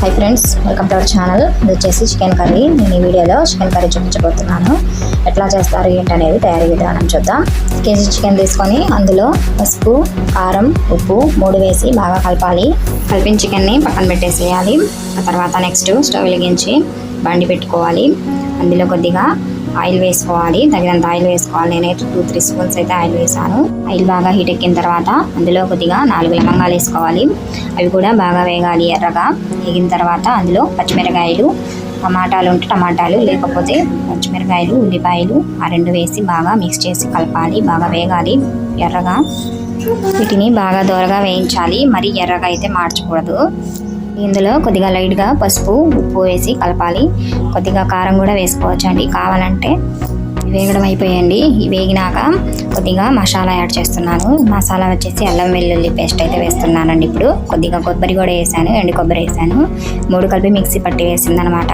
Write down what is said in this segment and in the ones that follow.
Hi friends welcome to our channel ఇది వచ్చేసి chicken curry నేను ఈ వీడియోలో చికెన్ కర్రీ చూపించబోతున్నాను. ఎట్లా చేస్తారు ఏంటనేది తయారీ విధానం చూద్దాం. కేజీ చికెన్ తీసుకొని అందులో పసుపు కారం ఉప్పు మూడు వేసి బాగా కలపాలి. కలిపిన చికెన్ని పక్కన పెట్టేసేయాలి. ఆ తర్వాత నెక్స్ట్ స్టవ్ వెలిగించి బండి పెట్టుకోవాలి. అందులో కొద్దిగా ఆయిల్ వేసుకోవాలి. తగినంత ఆయిల్ వేసుకోవాలి. నేనైతే టూ త్రీ స్పూన్స్ అయితే ఆయిల్ వేసాను. ఆయిల్ బాగా హీట్ ఎక్కిన తర్వాత అందులో కొద్దిగా నాలుగు లవంగాలు వేసుకోవాలి. అవి కూడా బాగా వేగాలి ఎర్రగా. వేగిన తర్వాత అందులో పచ్చిమిరకాయలు టమాటాలు ఉంటే టమాటాలు లేకపోతే పచ్చిమిరకాయలు ఉల్లిపాయలు ఆ రెండు వేసి బాగా మిక్స్ చేసి కలపాలి. బాగా వేగాలి ఎర్రగా. వీటిని బాగా దూరగా వేయించాలి. మరి ఎర్రగా అయితే మార్చకూడదు. ఇందులో కొద్దిగా లైట్గా పసుపు ఉప్పు వేసి కలపాలి. కొద్దిగా కారం కూడా వేసుకోవచ్చు అండి కావాలంటే వేగడం అయిపోయండి. వేగినాక కొద్దిగా మసాలా యాడ్ చేస్తున్నాను. మసాలా వచ్చేసి అల్లం వెల్లుల్లి పేస్ట్ అయితే వేస్తున్నానండి ఇప్పుడు. కొద్దిగా కొబ్బరి కూడా వేసాను ఎండు కొబ్బరి వేసాను. మూడు కలిపి మిక్సీ పట్టి వేసిందనమాట.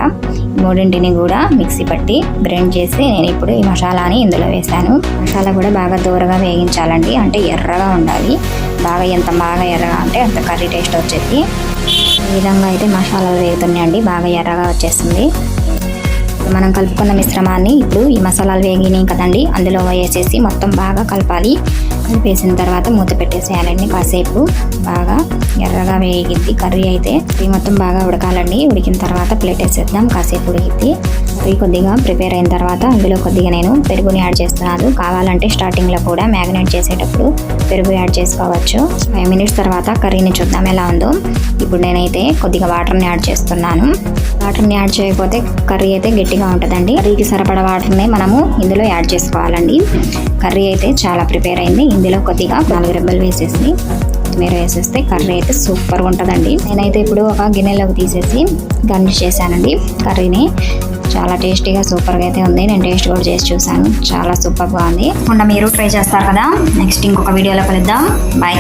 మూడింటిని కూడా మిక్సీ పట్టి గ్రైండ్ చేసి నేను ఇప్పుడు ఈ మసాలాని ఇందులో వేసాను. మసాలా కూడా బాగా దూరగా వేగించాలండి. అంటే ఎర్రగా ఉండాలి. బాగా ఎంత బాగా ఎర్రగా అంటే అంత కర్రీ టేస్ట్ వచ్చేది. విధంగా అయితే మసాలాలు వేగుతున్నాయండి బాగా ఎర్రగా వచ్చేస్తుంది. మనం కలుపుకున్న మిశ్రమాన్ని ఇప్పుడు ఈ మసాలాలు వేగినాయి కదండి. అందులో వేసేసి మొత్తం బాగా కలపాలి. వేసిన తర్వాత మూత పెట్టేసేయాలండి కాసేపు బాగా ఎర్రగా వేగిద్ది కర్రీ అయితే ఇది మొత్తం బాగా ఉడకాలండి. ఉడికిన తర్వాత ప్లేట్ వేసేద్దాం. కాసేపు ఉడికిద్ది. కర్రీ కొద్దిగా ప్రిపేర్ అయిన తర్వాత అందులో కొద్దిగా నేను పెరుగుని యాడ్ చేస్తున్నాను. కావాలంటే స్టార్టింగ్లో కూడా మ్యాగ్నేట్ చేసేటప్పుడు పెరుగు యాడ్ చేసుకోవచ్చు. ఫైవ్ మినిట్స్ తర్వాత కర్రీని చూద్దాం ఎలా ఉందో. ఇప్పుడు నేనైతే కొద్దిగా వాటర్ని యాడ్ చేస్తున్నాను. వాటర్ని యాడ్ చేయకపోతే కర్రీ అయితే గట్టిగా ఉంటుందండి. కర్రీకి సరిపడ వాటర్ని మనము ఇందులో యాడ్ చేసుకోవాలండి. కర్రీ అయితే చాలా ప్రిపేర్ అయింది. ఇందులో కొద్దిగా నాలుగు రెబ్బలు వేసేసి కొత్తిమీర వేసేస్తే కర్రీ అయితే సూపర్గా ఉంటుందండి. నేనైతే ఇప్పుడు ఒక గిన్నెలోకి తీసేసి గర్నిష్ చేశానండి. కర్రీని చాలా టేస్టీగా సూపర్గా అయితే ఉంది. నేను టేస్ట్ కూడా చేసి చూశాను. చాలా సూపర్గా ఉంది. మొన్న మీరు ట్రై చేస్తారు కదా? నెక్స్ట్ ఇంకొక వీడియోలో కలుద్దాం. బాయ్